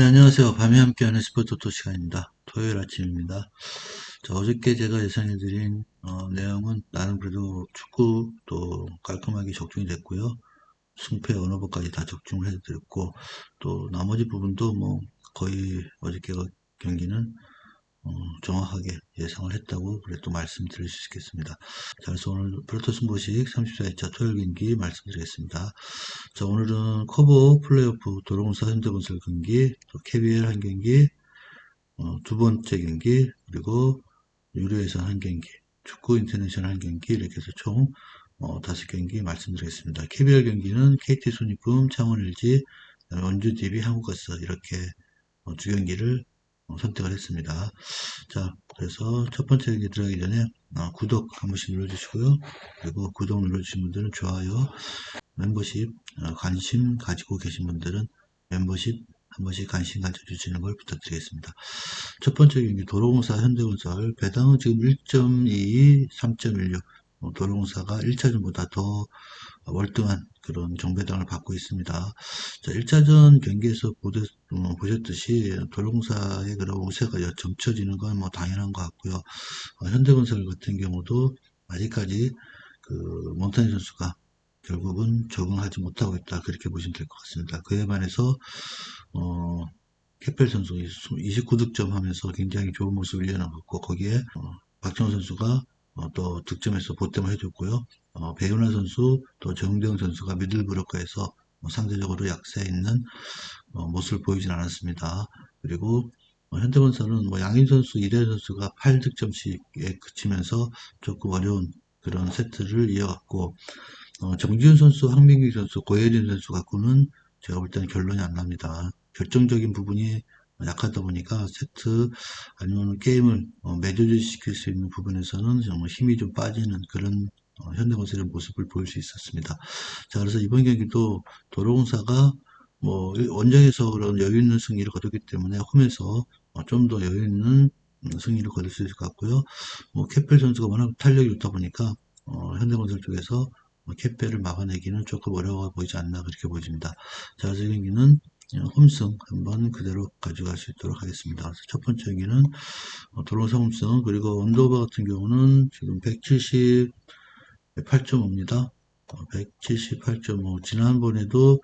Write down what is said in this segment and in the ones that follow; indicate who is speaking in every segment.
Speaker 1: 네, 안녕하세요. 밤에 함께하는 스포츠토 시간입니다. 토요일 아침입니다. 자, 어저께 제가 예상해드린 어, 내용은 나름 그래도 축구 또 깔끔하게 적중이 됐고요. 승패 언어버까지 다 적중을 해드렸고 또 나머지 부분도 뭐 거의 어저께 경기는 어, 정확하게 예상을 했다고 그래 도 말씀드릴 수 있겠습니다. 자, 그래서 오늘 프로토 승부식 34일차 토요일 경기 말씀드리겠습니다. 자, 오늘은 커버 플레이오프 도로공사 현대건설 경기, 또 KBL 한 경기, 어, 두 번째 경기, 그리고 유료예선 한 경기, 축구 인터내셔널 한 경기, 이렇게 해서 총 어, 다섯 경기 말씀드리겠습니다. KBL 경기는 KT 손익금, 창원 LG, 원주 DB, 한국가스 이렇게 어, 두 경기를 어, 선택을 했습니다. 자, 그래서 첫 번째 경기 들어가기 전에 어, 구독 한 번씩 눌러주시고요. 그리고 구독 눌러주신 분들은 좋아요, 멤버십 어, 관심 가지고 계신 분들은 멤버십 한 번씩 관심 가져주시는 걸 부탁드리겠습니다. 첫 번째 경기 도로공사 현대건설 배당은 지금 1.22, 3.16 도로공사가 1차전보다 더 월등한 그런 정배당을 받고 있습니다. 자, 1차전 경기에서 어, 보셨듯이 도로공사의 그런 우세가 점쳐지는 건 뭐 당연한 것 같고요. 어, 현대건설 같은 경우도 아직까지 그 몬타니 선수가 결국은 적응하지 못하고 있다 그렇게 보시면 될 것 같습니다. 그에 반해서 어, 케펠 선수 29득점 하면서 굉장히 좋은 모습을 이어나갔고 거기에 어, 박정호 선수가 어, 또 득점에서 보탬을 해줬고요. 어, 배윤아 선수 또 정대영 선수가 미들브로커에서 뭐 상대적으로 약세 있는 어, 모습을 보이진 않았습니다. 그리고 어, 현대건설은 뭐 양인 선수, 이대 선수가 8득점씩에 그치면서 조금 어려운 그런 세트를 이어갔고 어, 정지훈 선수, 황민기 선수, 고혜진 선수 갖고는 제가 볼 때는 결론이 안 납니다. 결정적인 부분이 약하다 보니까 세트 아니면 게임을 어, 매조지 시킬 수 있는 부분에서는 정말 힘이 좀 빠지는 그런 어, 현대건설의 모습을 보일 수 있었습니다. 자, 그래서 이번 경기도 도로공사가 뭐 원정에서 그런 여유 있는 승리를 거뒀기 때문에 홈에서 어, 좀더 여유 있는 음, 승리를 거둘 수 있을 것 같고요. 뭐 캐펠 선수가 워낙 탄력이 좋다 보니까 어, 현대건설 쪽에서 캡배를 막아내기는 조금 어려워 보이지 않나 그렇게 보여집니다. 자, 그래서 경기는 홈승 한번 그대로 가져갈 수 있도록 하겠습니다. 첫 번째 경기는 도로사 홈승 그리고 언더바 같은 경우는 지금 178.5입니다. 178.5 지난번에도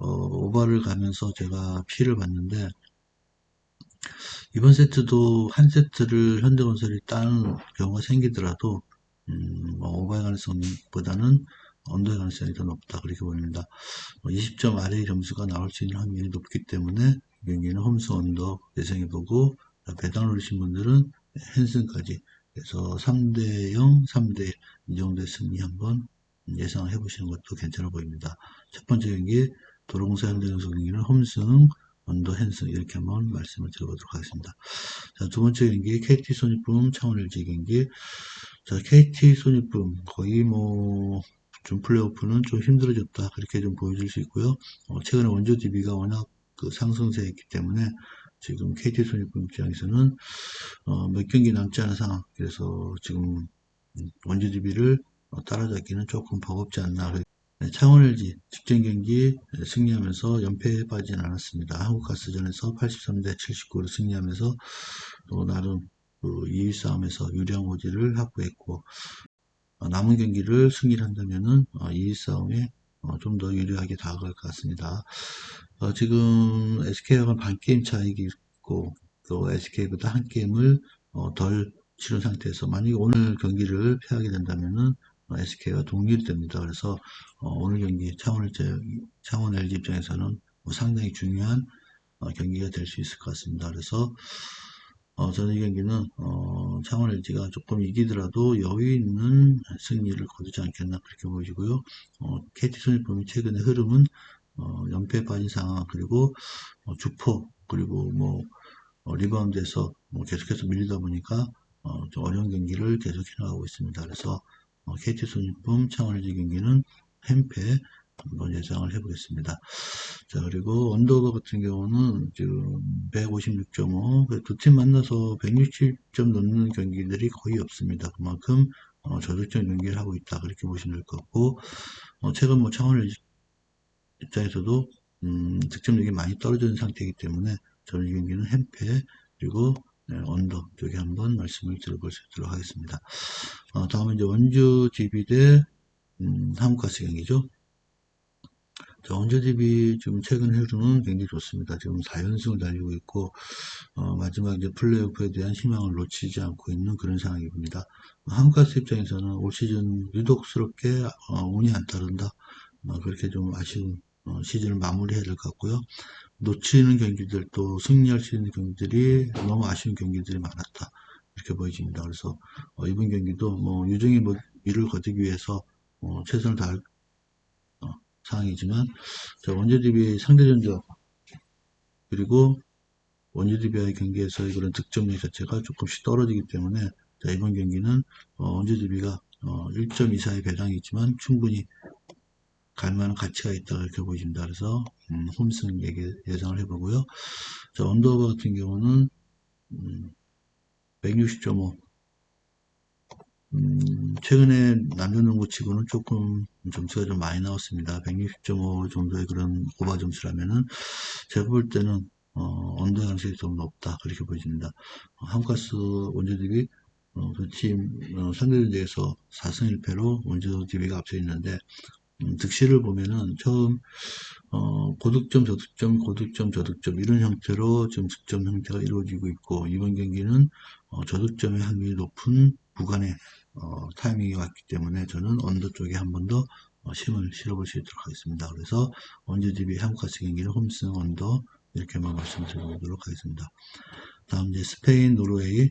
Speaker 1: 어, 오바를 가면서 제가 피를 봤는데 이번 세트도 한 세트를 현대건설이 따는 경우가 생기더라도 음, 뭐 오버의 가능성보다는 언더의 가능성이 더 높다 그렇게 보입니다. 20점 뭐 아래의 점수가 나올 수 있는 확률이 높기 때문에 경기는 홈스 언더 예상해보고 배당을 누르신 분들은 헨슨까지 그래서 3대0, 3대1 이 정도의 승리 한번 예상을 해보시는 것도 괜찮아 보입니다. 첫 번째 경기 도롱사 현대연속 경기는 홈승, 언더 헨슨 이렇게 한번 말씀을 드려보도록 하겠습니다. 자, 두 번째 경기 KT 손익분 창원 LG 경기 자, KT 손익분 거의 뭐, 좀 플레이오프는 좀 힘들어졌다. 그렇게 좀 보여줄 수 있고요. 어, 최근에 원조 DB가 워낙 그 상승세였기 때문에 지금 KT 손익분 입장에서는 어, 몇 경기 남지 않은 상황. 그래서 지금 원조 DB를 어, 따라잡기는 조금 버겁지 않나. 네, 창원 LG 직전 경기 승리하면서 연패에 빠지진 않았습니다. 한국가스전에서 83대 79로 승리하면서 또 나름 그 2위 싸움에서 유리한 고지를 확보했고 어, 남은 경기를 승리를 한다면은 2위 어, 싸움에 어, 좀더 유리하게 다가갈 것 같습니다. 지금 SK와는 반 게임 차이가 있고 또 SK보다 한 게임을 덜 치른 상태에서 만약에 오늘 경기를 패하게 된다면은 SK가 동률이 됩니다. 그래서 오늘 경기 창원, 창원 LG 입장에서는 뭐 상당히 중요한 경기가 될 수 있을 것 같습니다. 그래서 어, 저는 이 경기는 어, 창원 LG가 조금 이기더라도 여유 있는 승리를 거두지 않겠나 그렇게 보이고요. 어, KT 손익범이 최근의 흐름은 어, 연패 빠진 상황 그리고 어, 주포 그리고 뭐 어, 리바운드에서 뭐 계속해서 밀리다 보니까 어, 좀 어려운 경기를 계속 해나가고 있습니다. 그래서 어, KT 손익범 창원 LG 경기는 햄패 한번 예상을 해보겠습니다. 자, 그리고 언더버 같은 경우는 지금 156.5, 두 팀 만나서 160점 넘는 경기들이 거의 없습니다. 그만큼 어, 저득점 경기를 하고 있다. 그렇게 보시면 될 것 같고, 어, 최근 뭐 창원 입장에서도 음, 득점력이 많이 떨어지는 상태이기 때문에 저는 이 경기는 햄페 그리고 네, 언더 쪽에 한번 말씀을 있도록 하겠습니다. 어, 다음은 이제 원주 DB 대 음, 한국가스 경기죠. 자, 원주 DB 지금 최근 흐름은 굉장히 좋습니다. 지금 4연승을 달리고 있고 어, 마지막 이제 플레이오프에 대한 희망을 놓치지 않고 있는 그런 상황입니다. 한국가스 입장에서는 올 시즌 유독스럽게 어, 운이 안 따른다. 어, 그렇게 좀 아쉬운 어, 시즌을 마무리해야 될 것 같고요. 놓치는 경기들 또 승리할 수 있는 경기들이 너무 아쉬운 경기들이 많았다. 이렇게 보여집니다. 그래서 어, 이번 경기도 뭐 유정의 뭐 미를 거두기 위해서 어, 최선을 다할 어, 상황이지만 자, 원주DB의 상대 전적 그리고 원주DB와의 경기에서의 그런 득점력 자체가 조금씩 떨어지기 때문에 자, 이번 경기는 어, 원주DB가 어, 1.24의 배당이 있지만 충분히 갈만한 가치가 있다 이렇게 보여집니다. 그래서 음, 홈승 예상을 해보고요. 자 언더바 같은 경우는 음, 160.5 음, 최근에 남녀농구 치고는 조금 점수가 좀 많이 나왔습니다. 160.5 정도의 그런 오버 점수라면은 제가 볼 때는 어, 언더 가능성이 좀 높다 그렇게 보여집니다. 어, 한국가스 원주DB 어, 그팀 어, 상대전에서 4승 1패로 원주DB가 앞서 있는데 음, 득실을 보면은 처음 어, 고득점, 저득점, 고득점, 저득점 이런 형태로 지금 득점 형태가 이루어지고 있고 이번 경기는 어, 저득점의 확률이 높은 구간에 어, 타이밍이 왔기 때문에 저는 언더 쪽에 한 번더 어, 힘을 실어볼 수 있도록 하겠습니다. 그래서 원주DB 한국가스 경기는 홈승 언더 이렇게 한번 말씀드려보도록 하겠습니다. 다음 이제 스페인, 노르웨이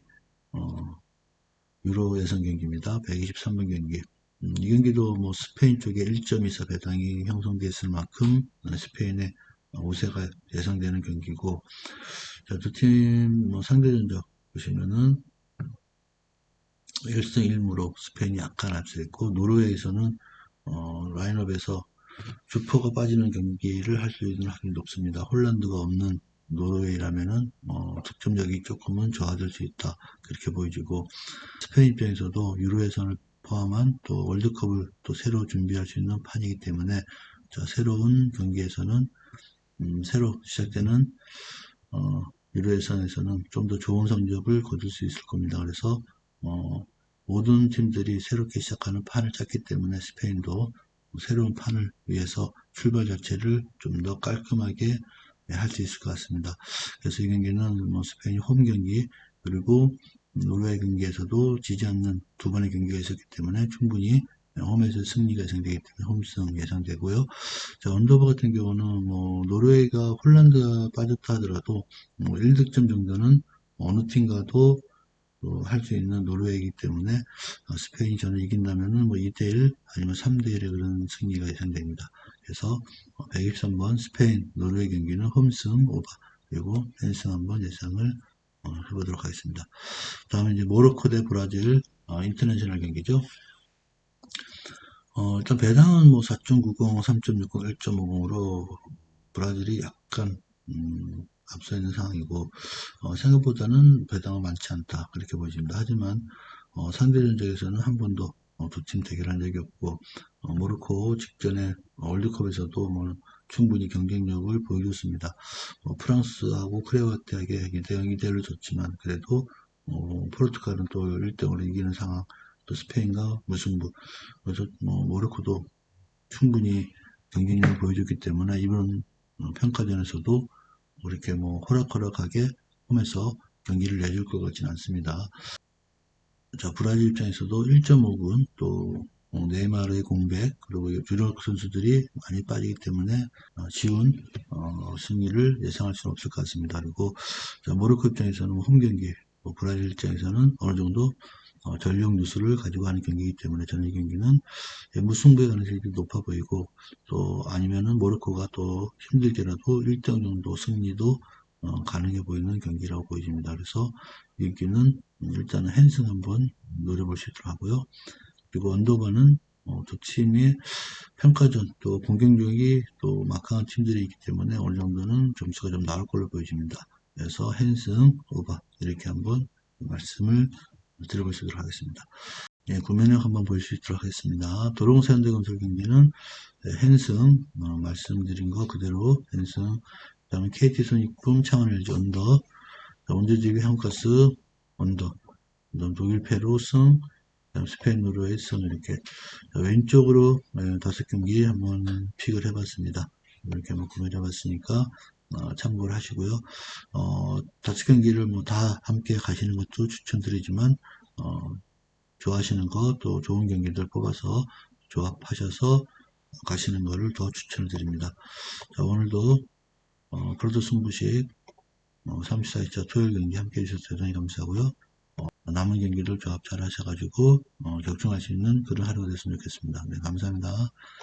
Speaker 1: 어, 유로 예선 경기입니다. 123번 경기. 음, 이 경기도 뭐 스페인 쪽에 1.24 배당이 형성되어 있을 만큼 스페인의 우세가 예상되는 경기고 두팀 뭐 상대 전적 보시면은 1승 1무로 스페인이 약간 앞서 있고 노르웨이에서는 어, 라인업에서 주포가 빠지는 경기를 할 수 있는 확률이 높습니다. 홀란드가 없는 노르웨이라면은 어, 득점력이 조금은 저하될 수 있다 그렇게 보여지고 스페인 입장에서도 유로 예선을 포함한 또 월드컵을 또 새로 준비할 수 있는 판이기 때문에 자, 새로운 경기에서는 음, 새로 시작되는 어, 유로 예선에서는 좀 더 좋은 성적을 거둘 수 있을 겁니다. 그래서 어, 모든 팀들이 새롭게 시작하는 판을 짰기 때문에 스페인도 새로운 판을 위해서 출발 자체를 좀 더 깔끔하게 할 수 있을 것 같습니다. 그래서 이 경기는 뭐 스페인 홈 경기 그리고 노르웨이 경기에서도 지지 않는 두 번의 경기가 있었기 때문에 충분히 홈에서 승리가 예상되기 때문에 홈승 예상되고요. 자, 언더버 같은 경우는 뭐 노르웨이가 홀란드가 빠졌다 하더라도 뭐 1득점 정도는 어느 팀과도 할 수 있는 노르웨이이기 때문에 어, 스페인이 저는 이긴다면은 뭐 2대1 아니면 3대1의 그런 승리가 예상됩니다. 그래서 123번 스페인 노르웨이 경기는 홈승 오바 그리고 펜승 한번 예상을 어, 해보도록 하겠습니다. 다음에 이제 모로코 대 브라질 어, 인터내셔널 경기죠. 어, 일단 배당은 뭐 4.90, 3.60, 1.50으로 브라질이 약간 음, 앞서 있는 상황이고 어, 생각보다는 배당은 많지 않다 그렇게 보여집니다. 하지만 어, 상대 전적에서는 한 번도 어, 두팀 대결한 적이 없고 어, 모로코 직전에 월드컵에서도 뭐 충분히 경쟁력을 보여줬습니다. 어, 프랑스하고 크레아티아에게 2대0, 2대1로 졌지만 그래도 어, 포르투갈은 또 1대0으로 이기는 상황 또 스페인과 무승부 그래서 뭐 모로코도 충분히 경쟁력을 보여줬기 때문에 이번 어, 평가전에서도 이렇게 뭐 호락호락하게 홈에서 경기를 내줄 것 같지는 않습니다. 자, 브라질 입장에서도 1.5군 또 어, 네이마르의 공백 그리고 주력 선수들이 많이 빠지기 때문에 어, 쉬운 어, 승리를 예상할 수는 없을 것 같습니다. 그리고 자, 모로코 입장에서는 홈 경기, 뭐 브라질 입장에서는 어느 정도 어, 전력 누수를 가지고 하는 경기이기 때문에 저는 이 경기는 무승부의 가능성이 높아 보이고 또 아니면은 모로코가 또 힘들게라도 1등 정도 승리도 어, 가능해 보이는 경기라고 보여집니다. 그래서 이 경기는 일단은 핸승 한번 노려볼 수 있도록 하고요. 그리고 언더바는 어, 두 팀의 평가전 또 공격력이 또 막강한 팀들이 있기 때문에 어느 정도는 점수가 좀 나올 걸로 보여집니다. 그래서 핸승 오바 이렇게 한번 말씀을 드려보시도록 하겠습니다. 예, 구매력 한번 볼 수 있도록 하겠습니다. 도롱사 현대건설 경기는 핸승 어, 말씀드린 거 그대로 핸승 그 다음에 KT 손익분, 창원 LG 언더, 자, 원자재비 한국가스 언더, 그 다음 독일 페루 승, 스페인 노르웨이 승 이렇게 자, 왼쪽으로 네, 다섯 경기 한번 픽을 해봤습니다. 이렇게 한번 구매를 해봤으니까 어, 참고를 하시고요. 어, 다섯 경기를 뭐 다 함께 가시는 것도 추천드리지만 어, 좋아하시는 거 또 좋은 경기들 뽑아서 조합하셔서 가시는 거를 더 추천을 드립니다. 자, 오늘도 어, 프로도 승부식 어, 34일차 토요일 경기 함께 해주셔서 대단히 감사하고요. 어, 남은 경기들 조합 잘 하셔가지고 어, 격정할 수 있는 그런 하루가 됐으면 좋겠습니다. 네, 감사합니다.